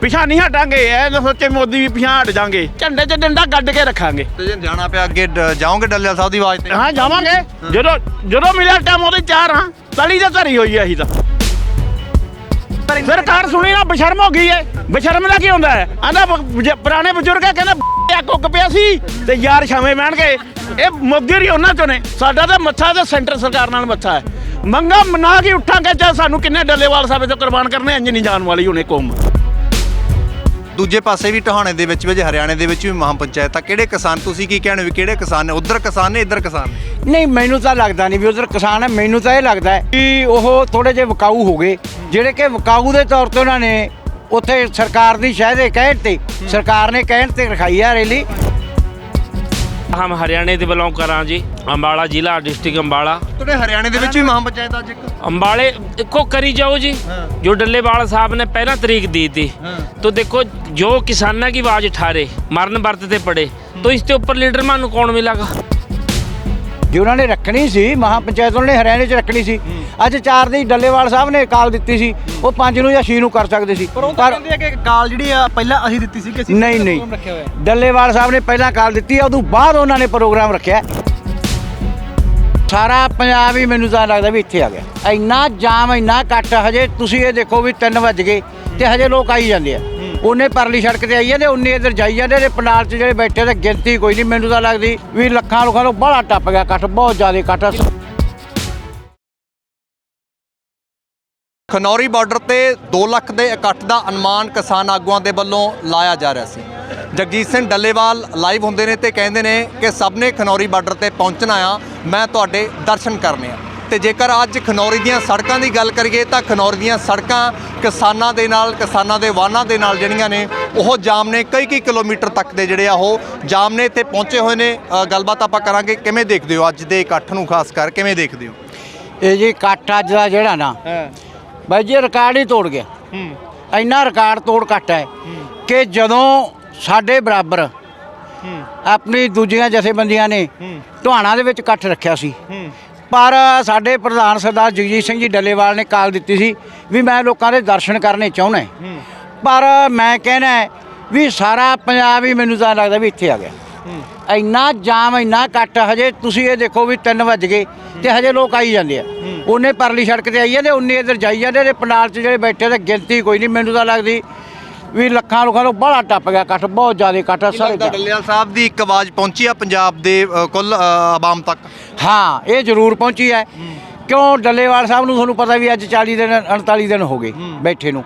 ਪਿਛਾ ਨਹੀਂ ਹਟਾਂਗੇ ਇਹ ਨਾ ਸੋਚੇ ਮੋਦੀ ਵੀ ਪਿਛਾ ਹਟ ਜਾਾਂਗੇ ਝੰਡੇ 'ਚ ਡੰਡਾ ਗੱਡ ਕੇ ਰੱਖਾਂਗੇ। ਤੇ ਜੇ ਜਾਣਾ ਪਿਆ ਅੱਗੇ ਡ- ਜਾਓਗੇ ਡੱਲੇਵਾਲ ਸਾਹਿਬ ਦੀ ਆਵਾਜ਼ ਤੇ? ਹਾਂ ਜਾਵਾਂਗੇ। ਜਦੋਂ ਜਦੋਂ ਮਿਲਿਆ ਟਾਈਮ ਉਹਦੇ ਚਾਰ ਹਾਂ। ਤਲੀ ਤੇ ਧਰੀ ਹੋਈ ਅਸੀਂ ਤਾਂ। ਸਰਕਾਰ ਸੁਣੀ ਨਾ ਬਸ਼ਰਮ ਹੋ ਗਈ ਹੈ ਬਸ਼ਰਮ ਦਾ ਕੀ ਹੁੰਦਾ ਹੈ ਆਂਦਾ ਪੁਰਾਣੇ ਬਜ਼ੁਰਗ ਆ ਕਹਿੰਦਾ ਆ ਕੁੱਕ ਪਿਆ ਸੀ। ਤੇ ਯਾਰ ਛਾਵੇਂ ਬਹਿਣਗੇ। ਇਹ ਮੋਦੀ ਹੀ ਉਹਨਾਂ ਚੋਂ ਨੇ। ਸਾਡਾ ਤਾਂ ਮੱਥਾ ਤੇ ਸੈਂਟਰ ਸਰਕਾਰ ਨਾਲ ਮੱਥਾ ਹੈ। ਮੰਗਾ ਮਨਾ ਕੇ ਉੱਠਾਂਗੇ ਚਾਹੇ ਸਾਨੂੰ ਕਿੰਨੇ ਡੱਲੇਵਾਲ ਸਾਹਿਬ ਤੋਂ ਕੁਰਬਾਨ ਕਰਨੇ ਇੰਜ ਨਹੀਂ ਜਾਣ ਵਾਲੀ ਹੁਣੇ ਕੌਮ। ਦੂਜੇ ਪਾਸੇ ਵੀ ਟਹਾਣੇ ਦੇ ਵਿੱਚ ਵਿੱਚ ਹਰਿਆਣੇ ਦੇ ਵਿੱਚ ਵੀ ਮਹਾਂ ਪੰਚਾਇਤ ਆ। ਕਿਹੜੇ ਕਿਸਾਨ ਤੁਸੀਂ ਕੀ ਕਹਿਣੇ ਵੀ ਕਿਹੜੇ ਕਿਸਾਨ ਨੇ? ਉਧਰ ਕਿਸਾਨ ਨੇ, ਇੱਧਰ ਕਿਸਾਨ ਨੇ? ਨਹੀਂ, ਮੈਨੂੰ ਤਾਂ ਲੱਗਦਾ ਨਹੀਂ ਵੀ ਉਧਰ ਕਿਸਾਨ ਹੈ, ਮੈਨੂੰ ਤਾਂ ਇਹ ਲੱਗਦਾ ਹੈ ਕਿ ਉਹ ਥੋੜੇ ਜਿਹੇ ਵਕਾਊ ਹੋ ਗਏ। ਜਿਹੜੇ ਕਿ ਵਕਾਊ ਦੇ ਤੌਰ ਤੇ ਉਹਨਾਂ ਨੇ ਉੱਥੇ ਸਰਕਾਰ ਦੀ ਸ਼ਾਇਦ ਇਹ ਕਹਿਣ ਤੇ, ਸਰਕਾਰ ਨੇ ਕਹਿਣ ਤੇ ਰਖਾਈ ਆ ਰੈਲੀ। हम हरियाणा से बिलोंग कर रहे हैं जी अम्बाड़ा जिला डिस्ट्रिक्ट अम्बाड़ा ਤੁਹਾਡੇ ਹਰਿਆਣੇ ਦੇ ਵਿੱਚ ਵੀ ਮਹਾਂ ਪੰਚਾਇਤ ਅੱਜ ਇੱਕ अम्बाड़े को करी जाओ जी जो डल्लेवाल साहब ने पहला तरीक दी थी तो देखो जो किसाना की आवाज उठा रहे मरण बरतते पड़े तो इसके ऊपर लीडर मानू कौन मिलेगा ਜੇ ਉਹਨਾਂ ਨੇ ਰੱਖਣੀ ਸੀ ਮਹਾ ਪੰਚਾਇਤ ਉਹਨਾਂ ਨੇ ਹਰਿਆਣੇ 'ਚ ਰੱਖਣੀ ਸੀ ਅੱਜ ਚਾਰ ਦੀ ਡੱਲੇਵਾਲ ਸਾਹਿਬ ਨੇ ਕਾਲ ਦਿੱਤੀ ਸੀ ਉਹ ਪੰਜ ਨੂੰ ਜਾਂ ਛੇ ਨੂੰ ਕਰ ਸਕਦੇ ਸੀ। ਪਰ ਉਹ ਤਾਂ ਕਹਿੰਦੇ ਆ ਕਿ ਕਾਲ ਜਿਹੜੀ ਆ ਪਹਿਲਾਂ ਅਸੀਂ ਦਿੱਤੀ ਸੀ ਕਿ ਅਸੀਂ ਨਹੀਂ ਨਹੀਂ। ਡੱਲੇਵਾਲ ਸਾਹਿਬ ਨੇ ਪਹਿਲਾਂ ਕਾਲ ਦਿੱਤੀ ਆ ਉਦੋਂ ਬਾਅਦ ਉਹਨਾਂ ਨੇ ਪ੍ਰੋਗਰਾਮ ਰੱਖਿਆ। ਸਾਰਾ ਪੰਜਾਬ ਹੀ ਮੈਨੂੰ ਤਾਂ ਲੱਗਦਾ ਵੀ ਇੱਥੇ ਆ ਗਿਆ। ਇੰਨਾ ਜਾਮ ਇੰਨਾ ਕੱਟ ਹਜੇ ਤੁਸੀਂ ਇਹ ਦੇਖੋ ਵੀ 3 ਵੱਜ ਗਏ ਤੇ ਹਜੇ ਲੋਕ ਆਈ ਜਾਂਦੇ ਆ। ਉਹਨੇ ਪਰਲੀ ਸੜਕ ਤੇ ਆਈ ਜਾਂਦੇ ਉਹਨੇ ਇੱਧਰ ਜਾਈ ਜਾਂਦੇ ਨੇ ਪੰਡਾਲ 'ਚ ਜਿਹੜੇ ਬੈਠੇ ਤੇ ਗਿਣਤੀ ਕੋਈ ਨਹੀਂ ਮੈਨੂੰ ਤਾਂ ਲੱਗਦੀ ਵੀ ਲੱਖਾਂ ਲੋਕਾਂ ਨੂੰ ਬੜਾ ਟੱਪ ਗਿਆ ਕੱਟ ਬਹੁਤ ਜ਼ਿਆਦਾ ਕੱਟ ਖਨੌਰੀ ਬਾਰਡਰ ਤੇ 2 ਲੱਖ ਦੇ ਇਕੱਠ ਦਾ ਅਨੁਮਾਨ ਕਿਸਾਨ ਆਗੂਆਂ ਦੇ ਵੱਲੋਂ ਲਾਇਆ ਜਾ ਰਿਹਾ ਸੀ। ਜਗਜੀਤ ਸਿੰਘ ਡੱਲੇਵਾਲ ਲਾਈਵ ਹੁੰਦੇ ਨੇ ਤੇ ਕਹਿੰਦੇ ਨੇ ਕਿ ਸਭ ਨੇ ਖਨੌਰੀ ਬਾਰਡਰ ਤੇ ਪਹੁੰਚਣਾ ਆ ਮੈਂ ਤੁਹਾਡੇ ਦਰਸ਼ਨ ਕਰਨੇ ਆ। ਤੇ ਜੇਕਰ ਅੱਜ ਖਨੌਰੀ ਦੀਆਂ ਸੜਕਾਂ ਦੀ ਗੱਲ ਕਰੀਏ ਤਾਂ ਖਨੌਰੀ ਦੀਆਂ ਸੜਕਾਂ ਕਿਸਾਨਾਂ ਦੇ ਨਾਲ ਕਿਸਾਨਾਂ ਦੇ ਵਾਹਨਾਂ ਦੇ ਨਾਲ ਜਿਹੜੀਆਂ ਨੇ ਉਹ ਜਾਮ ਨੇ ਕਈ ਕਈ ਕਿਲੋਮੀਟਰ ਤੱਕ ਦੇ ਜਿਹੜੇ ਆ ਉਹ ਜਾਮ ਨੇ ਇੱਥੇ ਪਹੁੰਚੇ ਹੋਏ ਨੇ। ਗੱਲਬਾਤ ਆਪਾਂ ਕਰਾਂਗੇ ਕਿਵੇਂ ਦੇਖਦੇ ਹੋ ਅੱਜ ਦੇ ਇਕੱਠ ਨੂੰ ਖਾਸ ਕਰ ਕਿਵੇਂ ਦੇਖਦੇ ਹੋ? ਇਹ ਜੀ ਕੱਟ ਅੱਜ ਦਾ ਜਿਹੜਾ ਨਾ ਬਾਈ ਜੀ ਰਿਕਾਰਡ ਹੀ ਤੋੜ ਗਿਆ। ਇੰਨਾ ਰਿਕਾਰਡ ਤੋੜ ਕੱਟ ਹੈ ਕਿ ਜਦੋਂ ਸਾਡੇ ਬਰਾਬਰ ਆਪਣੀ ਦੂਜੀਆਂ ਜਥੇਬੰਦੀਆਂ ਨੇ ਟੋਹਾਣਾ ਦੇ ਵਿੱਚ ਇਕੱਠ ਰੱਖਿਆ ਸੀ। ਪਰ ਸਾਡੇ ਪ੍ਰਧਾਨ ਸਰਦਾਰ ਜਗਜੀਤ ਸਿੰਘ ਜੀ ਡੱਲੇਵਾਲ ਨੇ ਕਾਲ ਦਿੱਤੀ ਸੀ ਵੀ ਮੈਂ ਲੋਕਾਂ ਦੇ ਦਰਸ਼ਨ ਕਰਨੇ ਚਾਹੁੰਦਾ ਪਰ ਮੈਂ ਕਹਿਣਾ ਹੈ ਵੀ ਸਾਰਾ ਪੰਜਾਬ ਹੀ ਮੈਨੂੰ ਤਾਂ ਲੱਗਦਾ ਵੀ ਇੱਥੇ ਆ ਗਿਆ। ਇੰਨਾ ਜਾਮ ਇੰਨਾ ਕੱਟ ਹਜੇ ਤੁਸੀਂ ਇਹ ਦੇਖੋ ਵੀ 3 ਵੱਜ ਗਏ ਤੇ ਹਜੇ ਲੋਕ ਆਈ ਜਾਂਦੇ ਆ। ਉਹਨੇ ਪਰਲੀ ਸੜਕ ਤੇ ਆਈ ਜਾਂਦੇ ਉਹਨੇ ਇੱਧਰ ਜਾਈ ਜਾਂਦੇ ਨੇ ਪੰਡਾਲ 'ਚ ਜਿਹੜੇ ਬੈਠੇ ਤੇ ਗਿਣਤੀ ਕੋਈ ਨਹੀਂ ਮੈਨੂੰ ਤਾਂ ਲੱਗਦੀ ਵੀ ਲੱਖਾਂ ਲੋਕਾਂ ਨੂੰ ਬੜਾ ਟੱਪ ਗਿਆ ਕੱਟ ਬਹੁਤ ਜ਼ਿਆਦਾ ਕੱਟ ਆ ਸਾਰੇ ਡੱਲੇਵਾਲ ਸਾਹਿਬ ਦੀ ਇੱਕ ਆਵਾਜ਼ ਪਹੁੰਚੀ ਆ ਪੰਜਾਬ ਦੇ ਕੁੱਲ ਆਵਾਮ ਤੱਕ? ਹਾਂ ਇਹ ਜ਼ਰੂਰ ਪਹੁੰਚੀ ਹੈ। ਕਿਉਂ ਡੱਲੇਵਾਲ ਸਾਹਿਬ ਨੂੰ ਤੁਹਾਨੂੰ ਪਤਾ ਵੀ ਅੱਜ 40 ਦਿਨ 39 ਦਿਨ ਹੋ ਗਏ ਬੈਠੇ ਨੂੰ।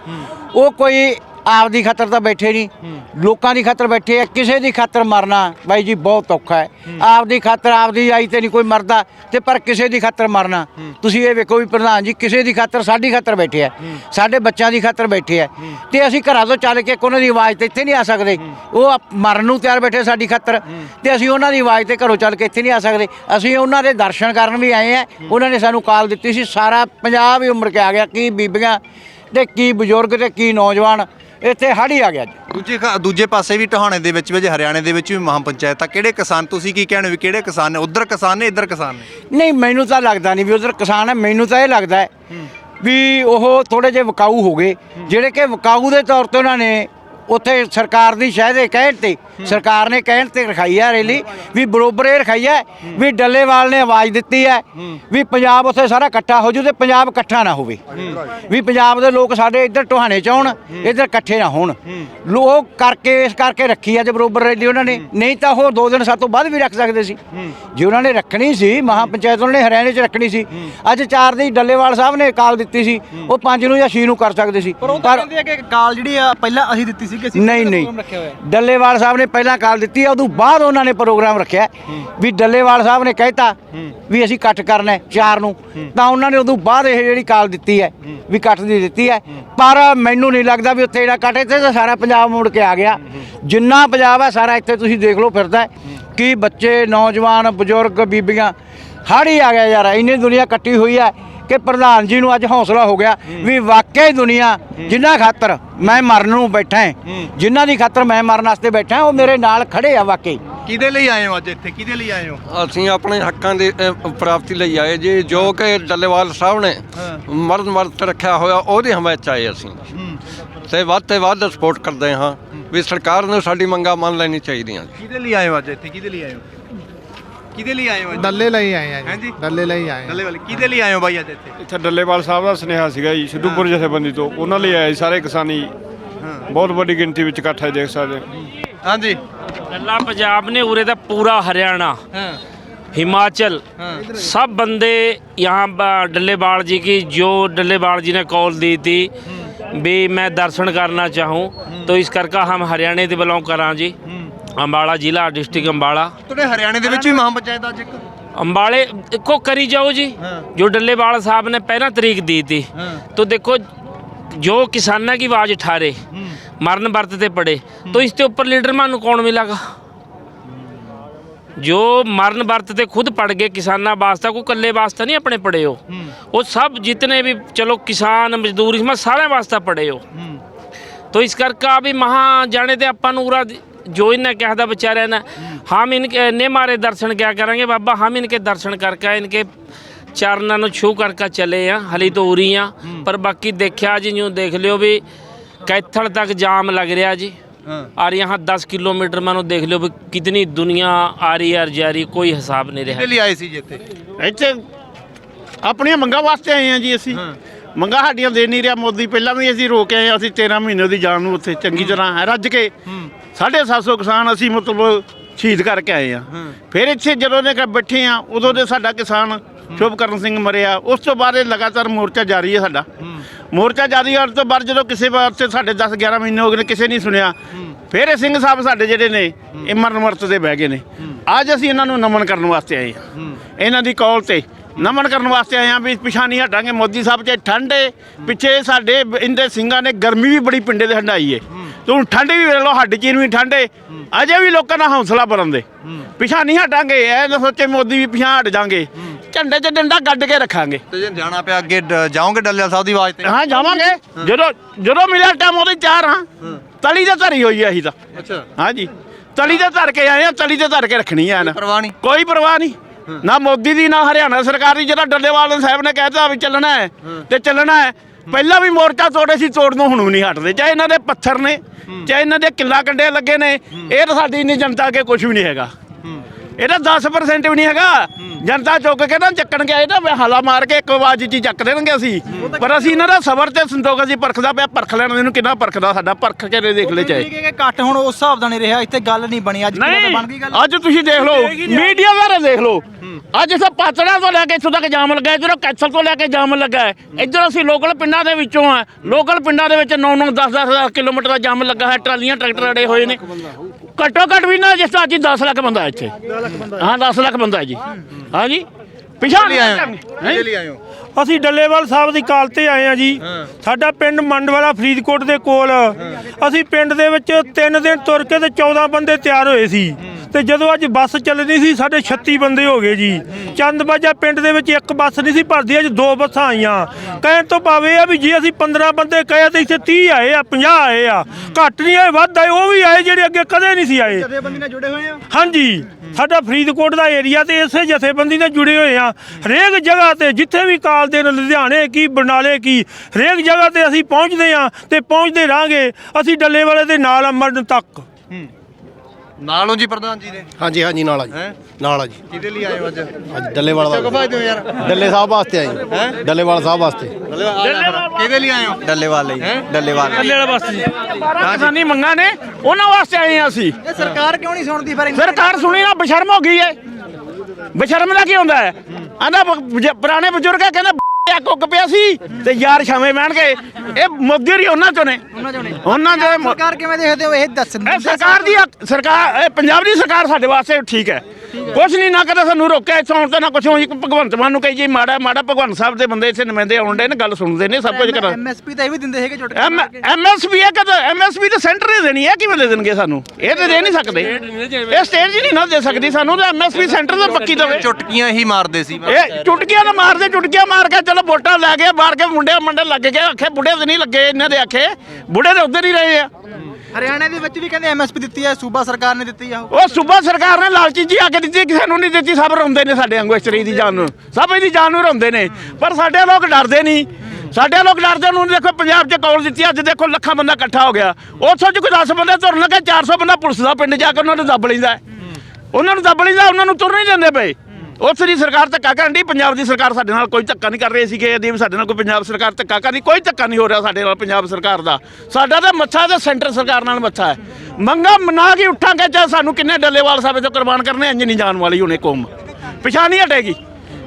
ਉਹ ਕੋਈ ਆਪਦੀ ਖਾਤਰ ਤਾਂ ਬੈਠੇ ਨਹੀਂ। ਲੋਕਾਂ ਦੀ ਖਾਤਰ ਬੈਠੇ ਆ ਕਿਸੇ ਦੀ ਖਾਤਰ ਮਰਨਾ ਬਾਈ ਜੀ ਬਹੁਤ ਔਖਾ ਹੈ। ਆਪਦੀ ਖਾਤਰ ਆਪਦੀ ਆਈ ਤੇ ਨਹੀਂ ਕੋਈ ਮਰਦਾ ਤੇ ਪਰ ਕਿਸੇ ਦੀ ਖਾਤਰ ਮਰਨਾ। ਤੁਸੀਂ ਇਹ ਵੇਖੋ ਵੀ ਪ੍ਰਧਾਨ ਜੀ ਕਿਸੇ ਦੀ ਖਾਤਰ ਸਾਡੀ ਖਾਤਰ ਬੈਠੇ ਆ। ਸਾਡੇ ਬੱਚਿਆਂ ਦੀ ਖਾਤਰ ਬੈਠੇ ਆ। ਤੇ ਅਸੀਂ ਘਰਾਂ ਤੋਂ ਚੱਲ ਕੇ ਉਹਨਾਂ ਦੀ ਆਵਾਜ਼ ਤੇ ਇੱਥੇ ਨਹੀਂ ਆ ਸਕਦੇ। ਉਹ ਆਪ- ਮਰਨ ਨੂੰ ਤਿਆਰ ਬੈਠੇ ਸਾਡੀ ਖਾਤਰ। ਤੇ ਅਸੀਂ ਉਹਨਾਂ ਦੀ ਆਵਾਜ਼ ਤੇ ਘਰੋਂ ਚੱਲ ਕੇ ਇੱਥੇ ਨਹੀਂ ਆ ਸਕਦੇ। ਅਸੀਂ ਉਹਨਾਂ ਦੇ ਦਰਸ਼ਨ ਕਰਨ ਵੀ ਆਏ ਆ। ਉਹਨਾਂ ਨੇ ਸਾਨੂੰ ਕਾਲ ਦਿੱਤੀ ਸੀ। ਸਾਰਾ ਪੰਜਾਬ ਹੀ ਉਮੜ ਕੇ ਆ ਗਿਆ। ਕੀ ਬੀਬੀਆਂ ਤੇ ਕੀ ਬਜ਼ੁਰਗ ਤੇ ਕੀ ਨੌਜਵਾਨ। ਇੱਥੇ ਹੜ ਹੀ ਆ ਗਿਆ ਜੀ। ਦੂਜੇ ਖਾ- ਦੂਜੇ ਪਾਸੇ ਵੀ ਟਹਾਣੇ ਦੇ ਵਿੱਚ ਵਿੱਚ ਹਰਿਆਣੇ ਦੇ ਵਿੱਚ ਵੀ ਮਹਾਂ ਪੰਚਾਇਤ ਆ। ਕਿਹੜੇ ਕਿਸਾਨ ਤੁਸੀਂ ਕੀ ਕਹਿਣੇ ਵੀ ਕਿਹੜੇ ਕਿਸਾਨ ਨੇ? ਉਧਰ ਕਿਸਾਨ ਨੇ ਇੱਧਰ ਕਿਸਾਨ ਨੇ? ਨਹੀਂ ਮੈਨੂੰ ਤਾਂ ਲੱਗਦਾ ਨਹੀਂ ਵੀ ਉਧਰ ਕਿਸਾਨ ਹੈ ਮੈਨੂੰ ਤਾਂ ਇਹ ਲੱਗਦਾ ਹੈ ਵੀ ਉਹ ਥੋੜੇ ਜਿਹੇ ਵਿਕਾਊ ਹੋ ਗਏ। ਜਿਹੜੇ ਕਿ ਵਿਕਾਊ ਦੇ ਤੌਰ ਤੇ ਉਹਨਾਂ ਨੇ ਉੱਥੇ ਸਰਕਾਰ ਦੀ ਸ਼ਾਇਦ ਇਹ ਕਹਿਣ ਤੇ ਸਰਕਾਰ ਨੇ ਕਹਿਣ ਤੇ ਰਖਾਈ ਹੈ ਰੈਲੀ ਵੀ ਬਰੋਬਰ ਇਹ ਰਖਾਈ ਹੈ ਵੀ ਡੱਲੇਵਾਲ ਨੇ ਆਵਾਜ਼ ਦਿੱਤੀ ਹੈ ਵੀ ਪੰਜਾਬ ਉੱਥੇ ਸਾਰਾ ਇਕੱਠਾ ਹੋ ਜੂ ਤੇ ਪੰਜਾਬ ਇਕੱਠਾ ਨਾ ਹੋਵੇ। ਵੀ ਪੰਜਾਬ ਦੇ ਲੋਕ ਸਾਡੇ ਇੱਧਰ ਟੋਹਾਣੇ ਚ ਆਉਣ ਇੱਧਰ ਇਕੱਠੇ ਨਾ ਹੋਣ। ਲੋਕ ਕਰਕੇ ਇਸ ਕਰਕੇ ਰੱਖੀ ਅੱਜ ਬਰੋਬਰ ਰੈਲੀ ਉਹਨਾਂ ਨੇ। ਨਹੀਂ ਤਾਂ ਉਹ ਦੋ ਦਿਨ ਸਾਤੋਂ ਬਾਅਦ ਵੀ ਰੱਖ ਸਕਦੇ ਸੀ। ਜੇ ਉਹਨਾਂ ਨੇ ਰੱਖਣੀ ਸੀ ਮਹਾ ਪੰਚਾਇਤ ਉਹਨਾਂ ਨੇ ਹਰਿਆਣੇ 'ਚ ਰੱਖਣੀ ਸੀ। ਅੱਜ ਚਾਰ ਦੀ ਡੱਲੇਵਾਲ ਸਾਹਿਬ ਨੇ ਕਾਲ ਦਿੱਤੀ ਸੀ ਉਹ ਪੰਜ ਨੂੰ ਜਾਂ ਛੇ ਨੂੰ ਕਰ ਸਕਦੇ ਸੀ। ਪਰ ਕਹਿੰਦੇ ਆ ਕਿ ਕਾਲ ਜਿਹੜੀ ਆ ਪਹਿਲਾਂ ਅਸੀਂ ਦਿੱਤੀ ਸੀ ਕਿ ਅਸੀਂ ਨਹੀਂ ਨਹੀਂ। ਰੱਖਿਆ ਹੋਇਆ ਡੱਲੇਵਾਲ ਸਾਹਿਬ ਨੇ ਪਹਿਲਾਂ ਕਾਲ ਦਿੱਤੀ ਆ ਉਦੋਂ ਬਾਅਦ ਉਹਨਾਂ ਨੇ ਪ੍ਰੋਗਰਾਮ ਰੱਖਿਆ ਵੀ ਡੱਲੇਵਾਲ ਸਾਹਿਬ ਨੇ ਕਹਿਤਾ ਵੀ ਅਸੀਂ ਇਕੱਠ ਕਰਨਾ ਹੈ ਚਾਰ ਨੂੰ। ਤਾਂ ਉਹਨਾਂ ਨੇ ਉਦੋਂ ਬਾਅਦ ਇਹ ਜਿਹੜੀ ਕਾਲ ਦਿੱਤੀ ਹੈ ਵੀ ਇਕੱਠ ਦੀ ਦਿੱਤੀ ਹੈ। ਪਰ ਮੈਨੂੰ ਨਹੀਂ ਲੱਗਦਾ ਵੀ ਉੱਥੇ ਜਿਹੜਾ ਇਕੱਠ ਇੱਥੇ ਤਾਂ ਸਾਰਾ ਪੰਜਾਬ ਮੁੜ ਕੇ ਆ ਗਿਆ। ਜਿੰਨਾ ਪੰਜਾਬ ਹੈ ਸਾਰਾ ਇੱਥੇ ਤੁਸੀਂ ਦੇਖ ਲਓ ਫਿਰਦਾ ਹੈ ਕਿ ਬੱਚੇ ਨੌਜਵਾਨ ਬਜ਼ੁਰਗ ਬੀਬੀਆਂ ਹੜ ਹੀ ਆ ਗਿਆ ਯਾਰ ਇੰਨੀ ਦੁਨੀਆ ਇਕੱਠੀ ਹੋਈ ਹੈ। ਕਿ ਪ੍ਰਧਾਨ ਜੀ ਨੂੰ ਅੱਜ ਹੌਸਲਾ ਹੋ ਗਿਆ ਵੀ ਵਾਕਈ ਦੁਨੀਆ ਜਿਨ੍ਹਾਂ ਖਾਤਰ ਮੈਂ ਮਰਨ ਨੂੰ ਬੈਠਾ ਹਾਂ ਜਿਨ੍ਹਾਂ ਦੀ ਖਾਤਰ ਮੈਂ ਮਰਨ ਵਾਸਤੇ ਬੈਠਾ ਹਾਂ, ਉਹ ਮੇਰੇ ਨਾਲ ਖੜੇ ਆ ਵਾਕਈ ਕਿਹਦੇ ਲਈ ਆਏ ਹੋ ਅੱਜ ਇੱਥੇ? ਕਿਹਦੇ ਲਈ ਆਏ ਹੋ? ਅਸੀਂ ਆਪਣੇ ਹੱਕਾਂ ਦੀ ਅ, ਪ੍ਰਾਪਤੀ ਲਈ ਆਏ ਜੀ ਜੋ ਕਿ ਡੱਲੇਵਾਲ ਸਾਹਿਬ ਨੇ ਮਰਦ ਮਰਦ ਰੱਖਿਆ ਹੋਇਆ ਉਹਦੀ ਹਮਾਇਤ 'ਚ ਆਏ ਅਸੀਂ। ਤੇ ਵੱਧ ਤੇ ਵੱਧ ਸਪੋਰਟ ਕਰਦੇ ਹਾਂ ਵੀ ਸਰਕਾਰ ਨੂੰ ਸਾਡੀ ਮੰਗਾਂ ਮੰਨ ਲੈਣੀ ਚਾਹੀਦੀਆਂ ਕਿਹਦੇ ਲਈ ਆਏ ਹੋ ਅੱਜ ਇੱਥੇ? ਕਿਹਦੇ ਲਈ ਆਏ ਹੋ? ਕਿਹਦੇ ਲਈ ਆਏ ਹੋ ਅੱਜ ਡੱਲੇ ਲਈ ਆਏ ਆ ਹੈਂ ਜੀ ਜੀ? ਡੱਲੇ ਲਈ ਆਏ ਆ ਡੱਲੇ ਵਾਲੇ ਕਿਹਦੇ ਲਈ ਆਏ ਹੋ ਬਾਈ ਅੱਜ ਇੱਥੇ ਇੱਥੇ ਡੱਲੇਵਾਲ ਸਾਹਿਬ ਦਾ ਸੁਨੇਹਾ ਸੀਗਾ ਜੀ ਸਿੱਧੂਪੁਰ ਜਥੇਬੰਦੀ ਤੋਂ ਉਹਨਾਂ ਲਈ ਆਏ ਸਾਰੇ ਕਿਸਾਨੀ ਬਹੁਤ ਵੱਡੀ ਗਿਣਤੀ ਵਿੱਚ ਇਕੱਠ ਹੈ ਦੇਖ ਸਕਦੇ ਹੋ ਹਾਂਜੀ ਲੱਲਾ ਪੰਜਾਬ ने उरे था पूरा हरियाणा ਹਾਂ हिमाचल ਹਾਂ सब बंदे यहाँ ब- डल्लेबाल जी की जो डल्लेबाल जी ने कॉल दी थी भी मैं दर्शन करना चाहूँ तो इस करके हम हरियाणा से बिलोंग करा जी अम्बाड़ा जिला डिस्ट्रिक्ट अम्बाड़ा ਤੁਹਾਡੇ ਹਰਿਆਣੇ ਦੇ ਵਿੱਚ ਵੀ ਮਹਾਂ ਪੰਚਾਇਤ ਅੱਜ ਇੱਕ अंबाड़े को करी जाओ जी जो डल्लेबाल साहब ने पहला तरीक दी थी तो देखो जो किसाना की आवाज़ उठारे मरण वर्त ते पड़े तो इसके ऊपर लीडर मानू कौन मिलेगा जो मरण वर्त ते खुद पड़ गए किसाना वास्ता को कल्ले वास्ता नहीं अपने पड़े हो वो सब जितने भी चलो किसान मजदूर इसमें सारे वास्ता पड़े हो तो इस करके अभी महा जाने ते अपन उरा जो इन्हें कहता बेचारे ने हम इनके ने मारे दर्शन क्या करेंगे बाबा हम इनके दर्शन करके इनके चरणों ਨੂੰ ਛੂ ਕਰਕੇ ਚਲੇ ਆ ਹਲੀ ਤੋਂ ਉਰੀ ਆ ਪਰ ਬਾਕੀ ਦੇਖਿਆ ਜੀ ਨੂੰ ਦੇਖ ਲਿਓ ਵੀ ਕੈਥਲ ਤੱਕ ਜਾਮ ਲੱਗ ਰਿਹਾ ਜੀ और यहाँ दस किलोमीटर मानो देख लो भी कितनी दुनिया आ रही है और जा रही है, कोई हिसाब नहीं रहा ਕਿਹਦੇ ਲਈ ਆਏ ਸੀ ਜੀ ਇੱਥੇ ਇੱਥੇ ਆਪਣੀਆਂ ਮੰਗਾਂ ਵਾਸਤੇ ਆਏ ਆ ਜੀ ਅਸੀਂ ਮੰਗਾਂ ਸਾਡੀਆਂ ਦੇ ਨਹੀਂ ਰਿਹਾ ਮੋਦੀ ਪਹਿਲਾਂ ਵੀ ਅਸੀਂ ਰੋਕ ਆਏ ਹਾਂ, ਅਸੀਂ 13 ਮਹੀਨੇ ਦੀ ਜਾਨ ਨੂੰ ਉੱਥੇ ਚੰਗੀ ਤਰ੍ਹਾਂ ਰੱਜ ਕੇ 750 ਕਿਸਾਨ ਅਸੀਂ ਮਤਲਬ ਸ਼ਹੀਦ ਕਰਕੇ ਆਏ ਆ। ਫਿਰ ਇੱਥੇ ਜਦੋਂ ਦੇ ਬੈਠੇ ਆ ਉਦੋਂ ਦੇ ਸਾਡਾ ਕਿਸਾਨ ਸ਼ੁਭਕਰਨ ਸਿੰਘ ਮਰਿਆ। ਉਸ ਤੋਂ ਬਾਅਦ ਇਹ ਲਗਾਤਾਰ ਮੋਰਚਾ ਜਾਰੀ ਹੈ ਸਾਡਾ। ਮੋਰਚਾ ਜਾਰੀ ਹੋਣ ਤੋਂ ਬਾਅਦ ਜਦੋਂ ਕਿਸੇ ਵਾਰ ਤੇ ਸਾਡੇ 10 11 ਮਹੀਨੇ ਹੋ ਗਏ ਨੇ ਕਿਸੇ ਨਹੀਂ ਸੁਣਿਆ। ਫਿਰ ਇਹ ਸਿੰਘ ਸਾਹਿਬ ਸਾਡੇ ਜਿਹੜੇ ਨੇ ਇਹ ਮਰਨ ਵਰਤ ਤੇ ਬਹਿ ਗਏ ਨੇ। ਅੱਜ ਅਸੀਂ ਇਹਨਾਂ ਨੂੰ ਨਮਨ ਕਰਨ ਵਾਸਤੇ ਆਏ ਹਾਂ। ਇਹਨਾਂ ਦੀ ਕਾਲ ਤੇ ਨਮਨ ਕਰਨ ਵਾਸਤੇ ਆਏ ਆ ਵੀ ਪਿਛਾ ਨਹੀਂ ਹਟਾਂਗੇ। ਮੋਦੀ ਸਾਹਿਬ ਤੇ ਠੰਡੇ ਪਿੱਛੇ ਸਾਡੇ ਇੰਦੇ ਸਿੰਘਾਂ ਨੇ ਗਰਮੀ ਵੀ ਬੜੀ ਪਿੰਡੇ ਦੇ ਹੰਡਾਈ ਏ। ਤੇ ਹੁਣ ਠੰਡ ਵੀ ਵੇਖ ਲਓ ਹੱਡ ਚੀਨ ਵੀ ਠੰਡੇ। ਅਜੇ ਵੀ ਲੋਕਾਂ ਦਾ ਹੌਸਲਾ ਬੁਲੰਦੇ ਪਿਛਾ ਨਹੀਂ ਹਟਾਂਗੇ ਇਹ ਨਾ ਸੋਚੇ ਮੋਦੀ ਵੀ ਪਿਛਾ ਹਟ ਜਾਾਂਗੇ ਝੰਡੇ 'ਚ ਡੰਡਾ ਗੱਡ ਕੇ ਰੱਖਾਂਗੇ। ਤੇ ਜੇ ਜਾਣਾ ਪਿਆ ਅੱਗੇ ਜਾਓਗੇ ਡੱਲੇਵਾਲ ਸਾਹਿਬ ਦੀ ਆਵਾਜ਼ ਤੇ? ਹਾਂ ਜਾਵਾਂਗੇ। ਜਦੋਂ ਜਦੋਂ ਮਿਲਿਆ ਟਾਈਮ ਉਹਦੇ ਚਾਰ ਹਾਂ। ਤਲੀ ਤੇ ਧਰੀ ਹੋਈ ਆ ਅਸੀਂ ਤਾਂ। ਅੱਛਾ। ਹਾਂਜੀ ਤਲੀ ਤੇ ਧਰ ਕੇ ਆਏ ਆ ਤਲੀ ਤੇ ਧਰ ਕੇ ਰੱਖਣੀ ਆ ਨਾ ਪਰਵਾਹ ਨਹੀਂ। ਕੋਈ ਪਰਵਾਹ ਨਹੀਂ। ਨਾ ਮੋਦੀ ਦੀ ਨਾ ਹਰਿਆਣਾ ਸਰਕਾਰ ਦੀ। ਜਿਹੜਾ ਡੱਲੇਵਾਲ ਸਾਹਿਬ ਨੇ ਕਹਿਤਾ ਵੀ ਚੱਲਣਾ ਹੈ। ਤੇ ਚੱਲਣਾ ਹੈ। ਪਹਿਲਾਂ ਵੀ ਮੋਰਚਾ ਤੋੜੇ ਸੀ ਤੋੜਨ ਨੂੰ ਹੁਣ ਨਹੀਂ ਹਟਦੇ। ਚਾਹੇ ਇਹਨਾਂ ਦੇ ਪੱਥਰ ਨੇ ਚਾਹੇ ਇਹਨਾਂ ਦੇ ਕਿੱਲਾ ਕੰਡੇ ਲੱਗੇ ਨੇ ਇਹ ਤਾਂ ਸਾਡੀ ਇੰਨੀ ਜਨਤਾ ਅੱਗੇ ਕੁਝ ਵੀ ਨਹੀਂ ਹੈਗਾ। ਇਹਦਾ 10% ਵੀ ਨਹੀਂ ਹੈਗਾ। ਜਨਤਾ ਚੁੱਕ ਕੇ ਨਾ ਚੱਕਣ ਗਿਆ ਇਹ ਤਾਂ ਹਾਲਾ ਮਾਰ ਕੇ ਇੱਕ ਆਵਾਜ਼ 'ਚ ਚੱਕ ਦੇਣਗੇ ਅਸੀਂ। ਪਰ ਅਸੀਂ ਇਹਨਾਂ ਦਾ ਸਬਰ ਤੇ ਸੰਤੋਖ ਅਸੀਂ ਪਰਖਦਾ ਪਿਆ ਪਰਖ ਲੈਣ ਇਹਨੂੰ ਕਿੰਨਾ ਪਰਖਦਾ ਸਾਡਾ ਪਰਖ ਕੇ ਦੇਖ ਲੈ ਚਾਹੇ। ਕੱਟ ਹੁਣ ਉਸ ਹਿਸਾਬ ਦਾ ਨਹੀਂ ਰਿਹਾ ਇੱਥੇ ਗੱਲ ਨਹੀਂ ਬਣੀ ਅੱਜ ਕਿਹਨਾਂ ਦਾ ਬਣ ਗਈ ਗੱਲ? ਅੱਜ ਤੁਸੀਂ ਦੇਖ ਲਓ ਮੀਡੀਆ ਵਾਲੇ ਦੇਖ ਲਓ। ਅੱਜ ਇੱਥੇ ਪਾਤੜਾ ਤੋਂ ਲੈ ਕੇ ਇੱਥੋਂ ਤੱਕ ਜਾਮ ਲੱਗਾ ਇਧਰੋਂ ਕੈਥਲ ਤੋਂ ਲੈ ਕੇ ਜਾਮ ਲੱਗਾ ਹੈ। ਇੱਧਰ ਅਸੀਂ ਲੋਕਲ ਪਿੰਡਾਂ ਦੇ ਵਿੱਚੋਂ ਆ ਲੋਕਲ ਪਿੰਡਾਂ ਦੇ ਵਿੱਚ 9 9 10 10 ਕਿਲੋਮੀਟਰ ਦਾ ਜਾਮ ਲੱਗਾ ਹੈ। ਟਰਾਲੀਆਂ ਟਰੈਕਟਰ ਅੜੇ ਹੋਏ ਨੇ। ਘੱਟੋ ਘੱਟ ਵੀ ਨਾ ਜਿਸ ਤਰ੍ਹਾਂ ਅੱਜ 10 ਲੱਖ ਬੰਦਾ ਇੱਥੇ। ਹਾਂ 10 ਲੱਖ ਬੰਦਾ ਹੈ ਜੀ। ਹਾਂ ਜੀ। ਪਿਛਾਂ ਲਈ ਆਏ ਹੋ? ਹੈਂ? ਕਿਹਦੇ ਲਈ ਆਏ ਹੋ ਅਸੀਂ ਡੱਲੇਵਾਲ ਸਾਹਿਬ ਦੀ ਕਾਲ ਤੇ ਆਏ ਆ ਜੀ। ਸਾਡਾ ਪਿੰਡ ਮੰਡਵਾਲਾ ਫਰੀਦਕੋਟ ਦੇ ਕੋਲ। ਅਸੀਂ ਪਿੰਡ ਦੇ ਵਿੱਚ 3 ਦਿਨ ਤੁਰ ਕੇ ਤੇ 14 ਬੰਦੇ ਤਿਆਰ ਹੋਏ ਸੀ। ਤੇ ਜਦੋਂ ਅੱਜ ਬੱਸ ਚੱਲਣੀ ਸੀ ਸਾਡੇ 36 ਬੰਦੇ ਹੋ ਗਏ ਜੀ। ਚੰਦਬਾਜਾ ਪਿੰਡ ਦੇ ਵਿੱਚ ਇੱਕ ਬੱਸ ਨਹੀਂ ਸੀ ਭਰਦੀ ਅੱਜ ਦੋ ਬੱਸਾਂ ਆਈਆਂ। ਕਹਿਣ ਤੋਂ ਭਾਵੇਂ ਆ ਵੀ ਜੇ ਅਸੀਂ 15 ਬੰਦੇ ਕਹੇ ਤੇ ਇੱਥੇ 30 ਆਏ ਆ 50 ਆਏ ਆ ਘੱਟ ਨਹੀਂ ਆਏ ਵੱਧ ਆਏ ਉਹ ਵੀ ਆਏ ਜਿਹੜੇ ਅੱਗੇ ਕਦੇ ਨਹੀਂ ਸੀ ਆਏ। ਜਥੇਬੰਦੀ ਨਾਲ ਜੁੜੇ ਹੋਏ ਆ? ਹਾਂਜੀ ਸਾਡਾ ਫਰੀਦਕੋਟ ਦਾ ਏਰੀਆ ਤੇ ਇਸੇ ਜਥੇਬੰਦੀ ਨਾਲ ਜੁੜੇ ਹੋਏ ਆ। ਹਰੇਕ ਜਗ੍ਹਾ ਤੇ ਜਿੱਥੇ ਵੀ ਕਾਲ ਦੇ ਲੁਧਿਆਣੇ ਕੀ ਬਰਨਾਲੇ ਕੀ ਹਰੇਕ ਜਗ੍ਹਾ ਤੇ ਅਸੀਂ ਪਹੁੰਚਦੇ ਆ ਤੇ ਪਹੁੰਚਦੇ ਰਾਂਗੇ ਅਸੀਂ ਡੱਲੇ ਵਾਲੇ ਦੇ ਨਾਲ ਅਮਰਨ ਤੱਕ। ਨਾਲੋਂ ਜੀ ਪ੍ਰਧਾਨ ਜੀ ਦੇ? ਹਾਂਜੀ ਹਾਂਜੀ ਨਾਲ ਆ ਜੀ। ਹੈਂ? ਨਾਲ ਆ ਜੀ। ਕਿਹਦੇ ਲਈ ਆਏ ਹੋ ਅੱਜ? ਅੱਜ ਡੱਲੇਵਾਲ ਚੁੱਕ ਵਾਲਾ ਭਾਜਦੇ ਹੋ ਯਾਰ? ਡੱਲੇ ਸਾਹਿਬ ਵਾਸਤੇ ਆਏ ਹੈਂ? ਡੱਲੇਵਾਲ ਸਾਹਿਬ ਵਾਸਤੇ। ਕਿਹਦੇ ਲਈ ਆਏ ਹੋ? ਡੱਲੇਵਾਲ ਲਈ। ਹੈਂ? ਡੱਲੇਵਾਲ ਕਿਸਾਨੀ ਮੰਗਾਂ ਨੇ ਉਹਨਾਂ ਵਾਸਤੇ ਆਏ ਹਾਂ ਅਸੀਂ। ਇਹ ਸਰਕਾਰ ਕਿਉਂ ਨਹੀਂ ਸੁਣਦੀ ਫਿਰ? ਸਰਕਾਰ ਸੁਣੀ ਨਾ ਬਸ਼ਰਮ ਹੋ ਗਈ ਏ। ਬਸ਼ਰਮ ਦਾ ਕੀ ਹੁੰਦਾ ਹੈ? ਆਂਦਾ ਪੁਰਾਣੇ ਬਜ਼ੁਰਗ ਕਹਿੰਦੇ ਆ ਕੁੱਕ ਪਿਆ ਸੀ ਤੇ ਯਾਰ ਛਾਵੇਂ ਬਹਿਣਗੇ। ਇਹ ਮੋਦੀ ਰੀ ਉਹਨਾਂ ਚੋਂ ਨੇ। ਉਹਨਾਂ ਚੋਂ ਨੇ। ਉਹਨਾਂ ਦੇ ਸਰਕਾਰ ਕਿਵੇਂ ਦੇਖਦੇ ਹੋ? ਇਹ ਦੱਸ ਇਹ ਸਰਕਾਰ ਦੀ ਸਰਕਾਰ ਇਹ ਪੰਜਾਬ ਦੀ ਸਰਕਾਰ ਸਾਡੇ ਵਾਸਤੇ ਠੀਕ ਹੈ। ਕੁਛ ਨਹੀਂ ਨਾ ਕਦੇ ਸਾਨੂੰ ਰੋਕਿਆ ਇੱਥੋਂ ਆਉਣ ਤੇ ਨਾ ਕੁਛ। ਹੋਈ ਭਗਵੰਤ ਮਾਨ ਨੂੰ ਕਹੀ ਜੀ ਮਾੜਾ ਮਾੜਾ ਭਗਵੰਤ ਸਾਹਿਬ ਦੇ ਬੰਦੇ ਇੱਥੇ ਨੁਮਾਇੰਦੇ ਆਉਂਦੇ ਨੇ ਗੱਲ ਸੁਣਦੇ ਨੇ ਸਭ ਕੁਝ ਕਰਾਂ ਐਮਐਸਪੀ ਤਾਂ ਇਹ ਵੀ ਦਿੰਦੇ ਹੈਗੇ ਝੁੱਟ ਐਮਐਸਪੀ ਹੈ ਕਦ? ਐਮਐਸਪੀ ਤਾਂ ਸੈਂਟਰ ਹੀ ਦੇਣੀ ਹੈ ਕਿਵੇਂ ਦੇ ਦੇਣਗੇ ਸਾਨੂੰ? ਇਹ ਤਾਂ ਦੇ ਨਹੀਂ ਸਕਦੇ। ਇਹ ਸਟੇਟ ਹੀ ਨਹੀਂ ਨਾ ਦੇ ਸਕਦੀ ਸਾਨੂੰ ਤਾਂ ਐਮਐਸਪੀ ਸੈਂਟਰ ਤੋਂ ਪੱਕੀ ਦੇਵੇ। ਚੁਟਕੀਆਂ ਹੀ ਮਾਰਦੇ ਸੀ ਇਹ ਚੁਟਕੀਆਂ ਨਾ ਮਾਰਦੇ ਚੁਟਕੀਆਂ ਮਾਰ ਕੇ ਚਲੋ ਵੋਟਾਂ ਲੈ ਕੇ ਮਾਰ ਕੇ ਮੁੰਡੇ ਮੰਡੇ ਲੱਗ ਗਏ ਆਖੇ ਬੁੱਢੇ ਤੇ ਨਹੀਂ ਲੱਗੇ ਇਹਨਾਂ ਦੇ ਆਖੇ। ਬੁੱਢੇ ਤੇ ਉੱਧਰ ਹੀ ਰਹੇ ਆ। ਹਰਿਆਣਾ ਦੇ ਵਿੱਚ ਵੀ ਕਹਿੰਦੇ ਐਮਐਸਪੀ ਦਿੱਤੀ ਹੈ, ਸੂਬਾ ਸਰਕਾਰ ਨੇ ਦਿੱਤੀ ਆ ਉਹ। ਉਹ ਸੂਬਾ ਸਰਕਾਰ ਨੇ ਲਾਲਚੀ ਜੀ ਆ ਕੇ ਦਿੱਤੀ ਕਿਸੇ ਨੂੰ ਨਹੀਂ ਦਿੱਤੀ, ਸਭ ਰੋਂਦੇ ਨੇ ਸਾਡੇ ਵਾਂਗੂ ਇਸ ਦੀ ਜਾਨ ਨੂੰ। ਸਭ ਇਹਦੀ ਜਾਨ ਨੂੰ ਰੋਂਦੇ ਨੇ। ਪਰ ਸਾਡੇ ਲੋਕ ਡਰਦੇ ਨਹੀਂ। ਸਾਡੇ ਲੋਕ ਡਰਦੇ ਨੂੰ ਦੇਖੋ ਪੰਜਾਬ 'ਚ ਕੌਲ ਦਿੱਤੀ ਅੱਜ ਦੇਖੋ ਲੱਖਾਂ ਬੰਦਾ ਇਕੱਠਾ ਹੋ ਗਿਆ। ਉੱਥੋਂ 'ਚ ਕੋਈ 10 ਬੰਦੇ ਤੁਰਨ ਲੱਗੇ 400 ਬੰਦਾ ਪੁਲਿਸ ਦਾ ਪਿੰਡ ਜਾ ਕੇ ਉਹਨਾਂ ਨੂੰ ਦੱਬ ਲੈਂਦਾ। ਹੈ। ਉਹਨਾਂ ਨੂੰ ਦੱਬ ਲੈਂਦਾ, ਉਹਨਾਂ ਨੂੰ ਤੁਰ ਨਹੀਂ ਦਿੰਦੇ ਪਏ। ਉੱਥੇ ਦੀ ਸਰਕਾਰ ਧੱਕਾ ਕਰਨ ਦੀ ਪੰਜਾਬ ਦੀ ਸਰਕਾਰ ਸਾਡੇ ਨਾਲ ਕੋਈ ਧੱਕਾ ਨਹੀਂ ਕਰ ਰਹੀ ਸੀ ਕਿ ਇਹਦੀ ਵੀ ਸਾਡੇ ਨਾਲ ਕੋਈ ਪੰਜਾਬ ਸਰਕਾਰ ਧੱਕਾ ਕਰਦੀ ਕੋਈ ਧੱਕਾ ਨਹੀਂ ਹੋ ਰਿਹਾ ਸਾਡੇ ਨਾਲ ਪੰਜਾਬ ਸਰਕਾਰ ਦਾ। ਸਾਡਾ ਤਾਂ ਮੱਥਾ ਤਾਂ ਸੈਂਟਰ ਸਰਕਾਰ ਨਾਲ ਮੱਥਾ ਹੈ। ਮੰਗਾ ਮਨਾ ਕੇ ਉੱਠਾਂਗੇ ਚਾਹੇ ਸਾਨੂੰ ਕਿੰਨੇ ਡੱਲੇਵਾਲ ਸਾਹਿਬ ਤੋਂ ਕੁਰਬਾਨ ਕਰਨੇ ਇੰਜ ਨਹੀਂ ਜਾਣ ਵਾਲੀ ਹੁਣੇ ਕੌਮ। ਪਿਛਾਂ ਨਹੀਂ ਹਟੇਗੀ।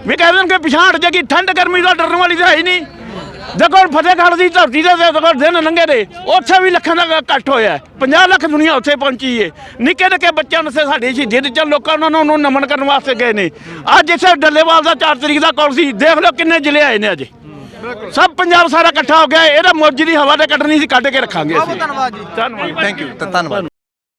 ਵੀ ਕਹਿ ਦੇਣ ਕਿ ਪਿਛਾਂ ਹਟ ਜਾਏਗੀ, ਠੰਡ ਗਰਮੀ ਦਾ ਡਰਨ ਵਾਲੀ ਤਾਂ ਹੈ ਹੀ ਨਹੀਂ। ਦੇਖੋ ਫਤਿਹਗੜ੍ਹ ਦੀ ਧਰਤੀ ਦੇ ਦੇਖੋ ਦਿਨ ਲੰਘੇ ਦੇ ਉੱਥੇ ਵੀ ਲੱਖਾਂ ਦਾ ਇਕੱਠ ਹੋਇਆ ਹੈ। 50 ਲੱਖ ਦੁਨੀਆ ਉੱਥੇ ਪਹੁੰਚੀ ਏ। ਨਿੱਕੇ ਨਿੱਕੇ ਬੱਚਿਆਂ ਨੂੰ ਸੇ ਸਾਡੇ ਸ਼ਹੀਦੀ ਦੇ ਚ ਲੋਕਾਂ ਨੂੰ ਉਹਨੂੰ ਨਮਨ ਕਰਨ ਵਾਸਤੇ ਗਏ ਨੇ। ਅੱਜ ਇੱਥੇ ਡੱਲੇਵਾਲ ਦਾ 4 ਤਰੀਕ ਦਾ ਕੌਲ ਸੀ ਦੇਖ ਲਓ ਕਿੰਨੇ ਜ਼ਿਲ੍ਹੇ ਆਏ ਨੇ ਅੱਜ। ਸਭ ਪੰਜਾਬ ਸਾਰਾ ਇਕੱਠਾ ਹੋ ਗਿਆ ਇਹਦਾ ਮੌਜੀ ਦੀ ਹਵਾ ਤੇ ਕੱਢਣੀ ਸੀ ਕੱਢ ਕੇ ਰੱਖਾਂਗੇ ਅਸੀਂ। ਧੰਨਵਾਦ ਜੀ। ਧੰਨਵਾਦ। ਥੈਂਕ ਯੂ ਧੰਨਵਾਦ।